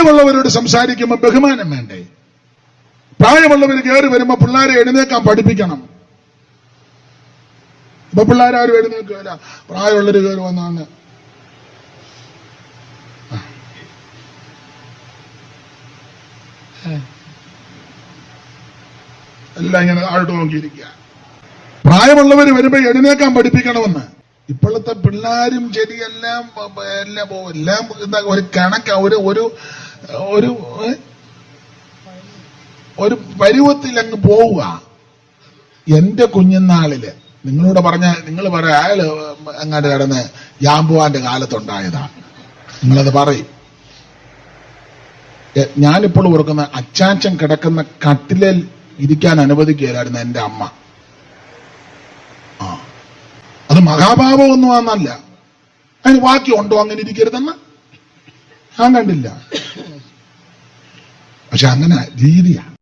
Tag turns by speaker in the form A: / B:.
A: പ്രായമുള്ളവരോട് സംസാരിക്കുമ്പോൾ ബഹുമാനം വേണ്ടേ? പ്രായമുള്ളവർ കയറി വരുമ്പോ പിള്ളേരെ എഴുന്നേക്കാൻ പഠിപ്പിക്കണം. ഇപ്പൊ പിള്ളേരാരും എഴുന്നേക്കില്ല പ്രായമുള്ളവർ കയറി വന്നാണ് എല്ലാം ഇങ്ങനെ ആയിട്ട് നോക്കിയിരിക്കുക. പ്രായമുള്ളവർ വരുമ്പോ എഴുന്നേക്കാൻ പഠിപ്പിക്കണമെന്ന്. ഇപ്പോഴത്തെ പിള്ളേരും ബ- എല്ലാം എല്ലാം എന്താ ഒരു കണക്ക. ഒരു ഒരു ഒരു ഒരു പരുവത്തിൽ അങ്ങ് പോവുക. എന്റെ കുഞ്ഞുനാളിൽ നിങ്ങളോട് പറഞ്ഞ നിങ്ങൾ പറയാ അയാൾ അങ്ങാട്ട് കിടന്ന് ജാമ്പുവാന്റെ കാലത്തുണ്ടായതാണ്. നിങ്ങളത് പറയും. ഞാനിപ്പോൾ ഓർക്കുന്ന അച്ചാച്ചൻ കിടക്കുന്ന കട്ടിലിൽ ഇരിക്കാൻ അനുവദിക്കുകയായിരുന്നു എന്റെ അമ്മ. ആ. അത് മഹാഭാവമൊന്നും ആന്നല്ല അതിന് വാക്യമുണ്ടോ അങ്ങനെ ഇരിക്കരുതെന്ന്? ഞാൻ കണ്ടില്ല. പക്ഷെ അങ്ങനെ രീതിയാ